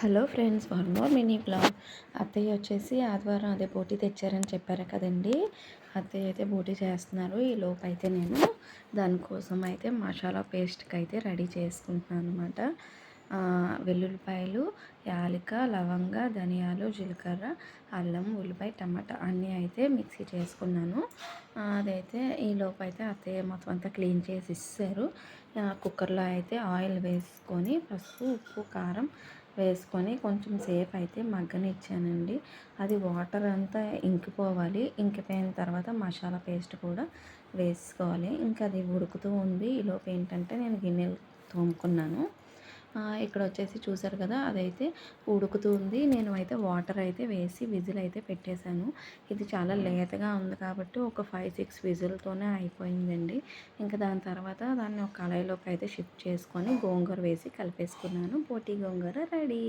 Hello friends one more mini blog అత్తయ్య వచ్చేసి ఆదివారం అదే బోటి తెచ్చారని చెప్పారు కదండి. అత్తయ్య అయితే బోటి చేస్తున్నారు. ఈ లోపు అయితే నేను దానికోసం అయితే మసాలా పేస్ట్కి అయితే రెడీ చేసుకుంటున్నాను అనమాట వెల్లుల్లిపాయలు యాలిక లవంగ ధనియాలు జీలకర్ర అల్లం ఉల్లిపాయ టమాటా అన్నీ అయితే మిక్సీ చేసుకున్నాను. అదైతే ఈ లోపు అయితే అత్తయ్య మొత్తం అంతా క్లీన్ చేసి ఇస్తారు. కుక్కర్లో అయితే ఆయిల్ వేసుకొని పసుపు ఉప్పు కారం వేసుకొని కొంచెం సేపు అయితే మగ్గనిచ్చానండి. అది వాటర్ అంతా ఇంకిపోవాలి. ఇంకిపోయిన తర్వాత మసాలా పేస్ట్ కూడా వేసుకోవాలి. ఇంకా అది ఉడుకుతూ ఉంది. ఈలోపు ఏంటంటే నేను గిన్నెలు తోముకున్నాను. ఇక్కడ వచ్చేసి చూసారు కదా అదైతే ఉడుకుతూ ఉంది. నేను అయితే వాటర్ అయితే వేసి విజిల్ అయితే పెట్టేశాను. ఇది చాలా లేతగా ఉంది కాబట్టి ఒక ఫైవ్ సిక్స్ విజిల్తోనే అయిపోయిందండి. ఇంకా దాని తర్వాత దాన్ని ఒక కళాయిలోకి అయితే షిఫ్ట్ చేసుకొని గోంగూర వేసి కలిపేసుకున్నాను. పోటీ గోంగూర రెడీ.